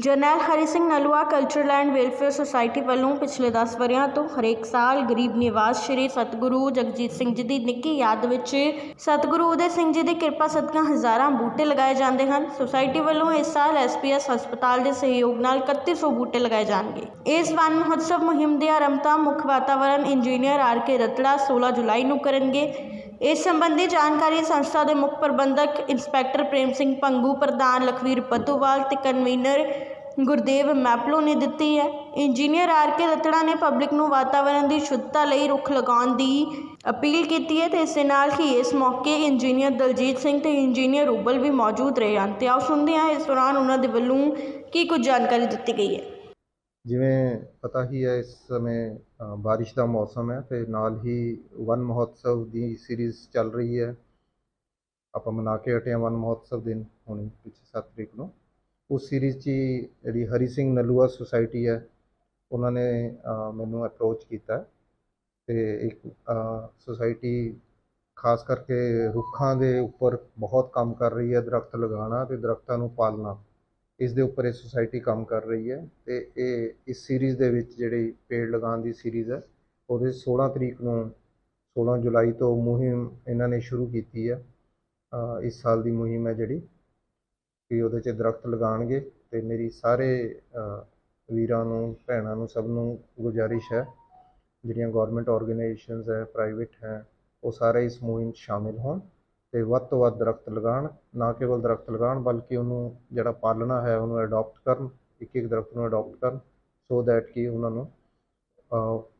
Jarnail Hari Singh Nalua cultural and welfare society ਵੱਲੋਂ ਪਿਛਲੇ 10 ਵਰ੍ਹਿਆਂ ਤੋਂ ਹਰੇਕ ਸਾਲ ਗਰੀਬ ਨਿਵਾਸ ਸ਼੍ਰੀ ਸਤਿਗੁਰੂ ਜਗਜੀਤ ਸਿੰਘ ਜੀ ਦੀ ਨਿੱਕੀ ਯਾਦ ਵਿੱਚ ਸਤਿਗੁਰੂ ਉਦੇ ਸਿੰਘ ਜੀ ਦੀ ਕਿਰਪਾ ਸਦਕਾ ਹਜ਼ਾਰਾਂ ਬੂਟੇ ਲਗਾਏ ਜਾਂਦੇ ਹਨ। ਸੁਸਾਇਟੀ ਵੱਲੋਂ ਇਸ ਸਾਲ ਐਸਪੀਐਸ ਹਸਪਤਾਲ ਦੇ ਸਹਿਯੋਗ ਨਾਲ 3100 ਬੂਟੇ ਲਗਾਏ ਜਾਣਗੇ। ਇਸ ਵਨ ਮਹੋਤਸਵ ਮੁਹਿੰਮ ਦੀ ਆਰੰਭਤਾ ਮੁੱਖ ਵਾਤਾਵਰਣ ਇੰਜੀਨੀਅਰ ਆਰ ਕੇ ਰਤੜਾ 16 ਜੁਲਾਈ ਨੂੰ ਕਰਨਗੇ। ਇਸ ਸੰਬੰਧੀ ਜਾਣਕਾਰੀ ਸੰਸਥਾ ਦੇ ਮੁੱਖ ਪ੍ਰਬੰਧਕ ਇੰਸਪੈਕਟਰ ਪ੍ਰੇਮ ਸਿੰਘ ਪੰਗੂ, ਪ੍ਰਧਾਨ ਲਖਵੀਰ ਪੱਤੂਵਾਲ ਤੇ ਕਨਵੀਨਰ ਗੁਰਦੇਵ ਮੈਪਲੋ ਨੇ ਦਿੱਤੀ ਹੈ। ਇੰਜੀਨੀਅਰ ਆਰ ਕੇ ਰਤੜਾ ਨੇ ਪਬਲਿਕ ਨੂੰ ਵਾਤਾਵਰਣ ਦੀ ਸ਼ੁੱਧਤਾ ਲਈ ਰੁੱਖ ਲਗਾਉਣ ਦੀ ਅਪੀਲ ਕੀਤੀ ਹੈ ਤੇ ਇਸ ਦੇ ਨਾਲ ਹੀ ਇਸ ਮੌਕੇ ਇੰਜੀਨੀਅਰ ਦਲਜੀਤ ਸਿੰਘ ਤੇ ਇੰਜੀਨੀਅਰ ਉਬਲ ਵੀ ਮੌਜੂਦ ਰਹੇ ਹਨ। ਤੇ ਆਓ ਸੁਣਦੇ ਹਾਂ ਇਸ ਦੌਰਾਨ ਉਹਨਾਂ ਦੇ ਵੱਲੋਂ ਕੀ ਕੁਝ ਜਾਣਕਾਰੀ ਦਿੱਤੀ ਗਈ ਹੈ। ਜਿਵੇਂ ਪਤਾ ਹੀ ਹੈ ਇਸ ਸਮੇਂ ਬਾਰਿਸ਼ ਦਾ ਮੌਸਮ ਹੈ ਅਤੇ ਨਾਲ ਹੀ ਵਨ ਮਹੋਤਸਵ ਦੀ ਸੀਰੀਜ਼ ਚੱਲ ਰਹੀ ਹੈ। ਆਪਾਂ ਮਨਾ ਕੇ ਹਟੇ ਹਾਂ ਵਨ ਮਹੋਤਸਵ ਦਿਨ ਹੁਣੀ ਪਿੱਛੇ 7 ਤਰੀਕ ਨੂੰ। ਉਸ ਸੀਰੀਜ਼ 'ਚ ਹੀ ਜਿਹੜੀ ਹਰੀ ਸਿੰਘ ਨਲੂਆ ਸੁਸਾਇਟੀ ਹੈ, ਉਹਨਾਂ ਨੇ ਮੈਨੂੰ ਅਪਰੋਚ ਕੀਤਾ ਤੇ ਇੱਕ ਸੁਸਾਇਟੀ ਖਾਸ ਕਰਕੇ ਰੁੱਖਾਂ ਦੇ ਉੱਪਰ ਬਹੁਤ ਕੰਮ ਕਰ ਰਹੀ ਹੈ ਦਰਖਤ ਲਗਾਉਣਾ ਤੇ ਦਰਖਤਾਂ ਨੂੰ ਪਾਲਣਾ। ਇਸ ਦੇ ਉੱਪਰ ਇਹ ਸੁਸਾਇਟੀ ਕੰਮ ਕਰ ਰਹੀ ਹੈ ਤੇ ਇਹ ਇਸ ਸੀਰੀਜ਼ ਦੇ ਵਿੱਚ ਜਿਹੜੀ ਪੇੜ ਲਗਾਉਣ ਦੀ ਸੀਰੀਜ਼ ਹੈ, ਉਹਦੇ 16 ਤਰੀਕ ਨੂੰ 16 ਜੁਲਾਈ ਤੋਂ ਮੁਹਿੰਮ ਇਹਨਾਂ ਨੇ ਸ਼ੁਰੂ ਕੀਤੀ ਹੈ। ਇਸ ਸਾਲ ਦੀ ਮੁਹਿੰਮ ਹੈ ਜਿਹੜੀ ਕਿ ਉਹਦੇ 'ਚ ਦਰਖਤ ਲਗਾਉਣਗੇ ਤੇ ਮੇਰੀ ਸਾਰੇ ਵੀਰਾਂ ਨੂੰ, ਭੈਣਾਂ ਨੂੰ, ਸਭ ਨੂੰ ਗੁਜ਼ਾਰਿਸ਼ ਹੈ। ਜਿਹੜੀਆਂ ਗਵਰਨਮੈਂਟ ਆਰਗੇਨਾਈਜੇਸ਼ਨਸ ਹੈ ਪ੍ਰਾਈਵੇਟ ਹੈ, ਉਹ ਸਾਰੇ ਇਸ ਮੁਹਿੰਮ 'ਚ ਸ਼ਾਮਿਲ ਹੋਣ। ਤੇ ਵੱਧ ਤੋਂ ਵੱਧ ਦਰਖਤ ਲਗਾਉਣ, ਨਾ ਕੇਵਲ ਦਰਖਤ ਲਗਾਉਣ, ਬਲਕਿ ਉਹਨੂੰ ਜਿਹੜਾ ਪਾਲਣਾ ਹੈ ਉਹਨੂੰ ਅਡੋਪਟ ਕਰਨ, ਇੱਕ ਇੱਕ ਦਰਖਤ ਨੂੰ ਅਡੋਪਟ ਕਰਨ ਸੋ ਦੈਟ ਕਿ ਉਹਨਾਂ ਨੂੰ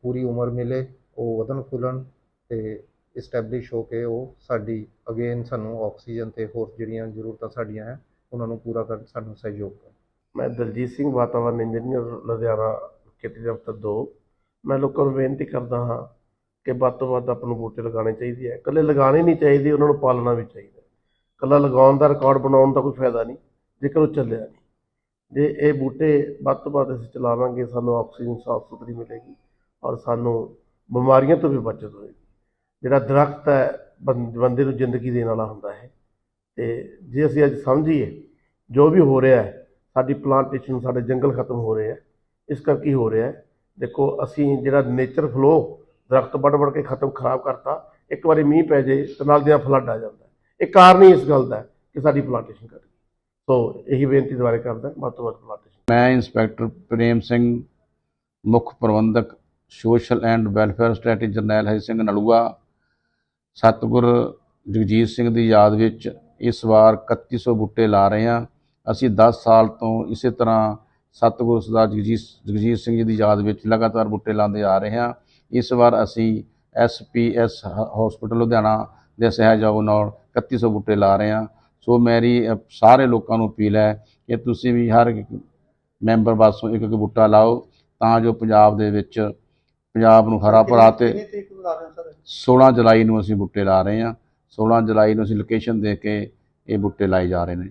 ਪੂਰੀ ਉਮਰ ਮਿਲੇ, ਉਹ ਵਧਣ ਫੁੱਲਣ ਤੇ ਇਸਟੈਬਲਿਸ਼ ਹੋ ਕੇ ਉਹ ਸਾਡੀ ਅਗੇਨ ਸਾਨੂੰ ਆਕਸੀਜਨ ਤੇ ਹੋਰ ਜਿਹੜੀਆਂ ਜ਼ਰੂਰਤਾਂ ਸਾਡੀਆਂ ਹੈ, ਉਹਨਾਂ ਨੂੰ ਪੂਰਾ ਕਰਨ, ਸਾਨੂੰ ਸਹਿਯੋਗ ਕਰਨ। ਮੈਂ ਦਲਜੀਤ ਸਿੰਘ, ਵਾਤਾਵਰਨ ਇੰਜੀਨੀਅਰ ਲੁਧਿਆਣਾ ਖੇਤੀ ਦਫ਼ਤਰ 2 ਮੈਂ ਲੋਕਾਂ ਨੂੰ ਬੇਨਤੀ ਕਰਦਾ ਹਾਂ ਕਿ ਵੱਧ ਤੋਂ ਵੱਧ ਆਪਾਂ ਨੂੰ ਬੂਟੇ ਲਗਾਉਣੇ ਚਾਹੀਦੇ ਹੈ ਇਕੱਲੇ ਲਗਾਉਣੇ ਨਹੀਂ ਚਾਹੀਦੇ, ਉਹਨਾਂ ਨੂੰ ਪਾਲਣਾ ਵੀ ਚਾਹੀਦਾ। ਇਕੱਲਾ ਲਗਾਉਣ ਦਾ ਰਿਕਾਰਡ ਬਣਾਉਣ ਦਾ ਕੋਈ ਫਾਇਦਾ ਨਹੀਂ, ਜੇਕਰ ਉਹ ਚੱਲਿਆ ਨਹੀਂ। ਜੇ ਇਹ ਬੂਟੇ ਵੱਧ ਤੋਂ ਵੱਧ ਅਸੀਂ ਚਲਾਵਾਂਗੇ, ਸਾਨੂੰ ਆਕਸੀਜਨ ਸਾਫ਼ ਸੁਥਰੀ ਮਿਲੇਗੀ ਔਰ ਸਾਨੂੰ ਬਿਮਾਰੀਆਂ ਤੋਂ ਵੀ ਬਚਤ ਹੋਏਗੀ। ਜਿਹੜਾ ਦਰਖਤ ਹੈ, ਬੰ- ਬੰਦੇ ਨੂੰ ਜ਼ਿੰਦਗੀ ਦੇਣ ਵਾਲਾ ਹੁੰਦਾ ਹੈ। ਤੇ ਜੇ ਅਸੀਂ ਅੱਜ ਸਮਝੀਏ, ਜੋ ਵੀ ਹੋ ਰਿਹਾ ਹੈ, ਸਾਡੀ ਪਲਾਂਟੇਸ਼ਨ ਸਾਡੇ ਜੰਗਲ ਖਤਮ ਹੋ ਰਹੇ ਹੈ ਇਸ ਕਰਕੇ ਹੋ ਰਿਹਾ ਦੇਖੋ, ਅਸੀਂ ਜਿਹੜਾ ਨੇਚਰ ਫਲੋ ਦਰਖਤ ਵੱਢ ਵੱਢ ਕੇ ਖਤਮ ਖਰਾਬ ਕਰਤਾ, ਇੱਕ ਵਾਰੀ ਮੀਂਹ ਪੈ ਜੇ ਤੇ ਨਾਲ ਦੀਆਂ ਫਲੱਡ ਆ ਜਾਂਦਾ। ਇਹ ਕਾਰਨ ਹੀ ਇਸ ਗੱਲ ਦਾ ਕਿ ਸਾਡੀ ਪਲਾਂਟੇਸ਼ਨ ਕਰ ਸੋ ਇਹੀ ਬੇਨਤੀ ਦੁਬਾਰਾ ਕਰਦਾ, ਵੱਧ ਤੋਂ ਵੱਧ ਪਲਾਂਟੇਸ਼ਨ ਮੈਂ ਇੰਸਪੈਕਟਰ ਪ੍ਰੇਮ ਸਿੰਘ, ਮੁੱਖ ਪ੍ਰਬੰਧਕ, social and welfare strategy Jarnail Hari Singh Nalua, Satgur Jagjit Singh ਦੀ ਯਾਦ ਵਿੱਚ ਇਸ ਵਾਰ 3100 ਬੂਟੇ ਲਾ ਰਹੇ ਹਾਂ। ਅਸੀਂ 10 ਸਾਲ ਤੋਂ ਇਸੇ ਤਰ੍ਹਾਂ ਸਤਿਗੁਰ ਸਰਦਾਰ ਜਗਜੀਤ ਜਗਜੀਤ ਸਿੰਘ ਜੀ ਦੀ ਯਾਦ ਵਿੱਚ ਲਗਾਤਾਰ ਬੂਟੇ ਲਾਉਂਦੇ ਆ ਰਹੇ ਹਾਂ। ਇਸ ਵਾਰ ਅਸੀਂ ਐਸਪੀਐਸ ਹਸਪੀਟਲ ਲੁਧਿਆਣਾ ਦੇ ਸਹਿਯੋਗ ਨਾਲ 3100 ਬੂਟੇ ਲਾ ਰਹੇ ਹਾਂ। ਸੋ ਮੇਰੀ ਸਾਰੇ ਲੋਕਾਂ ਨੂੰ ਅਪੀਲ ਹੈ ਕਿ ਤੁਸੀਂ ਵੀ ਹਰ ਮੈਂਬਰ ਵਾਸੋਂ ਇੱਕ ਇੱਕ ਬੂਟਾ ਲਾਓ ਤਾਂ ਜੋ ਪੰਜਾਬ ਦੇ ਵਿੱਚ ਪੰਜਾਬ ਨੂੰ ਹਰਾ ਭਰਾ ਤੇ 16 ਜੁਲਾਈ ਨੂੰ ਅਸੀਂ ਬੂਟੇ ਲਾ ਰਹੇ ਹਾਂ। 16 ਜੁਲਾਈ ਨੂੰ ਅਸੀਂ ਲੋਕੇਸ਼ਨ ਦੇ ਕੇ ਇਹ ਬੂਟੇ ਲਾਏ ਜਾ ਰਹੇ ਨੇ।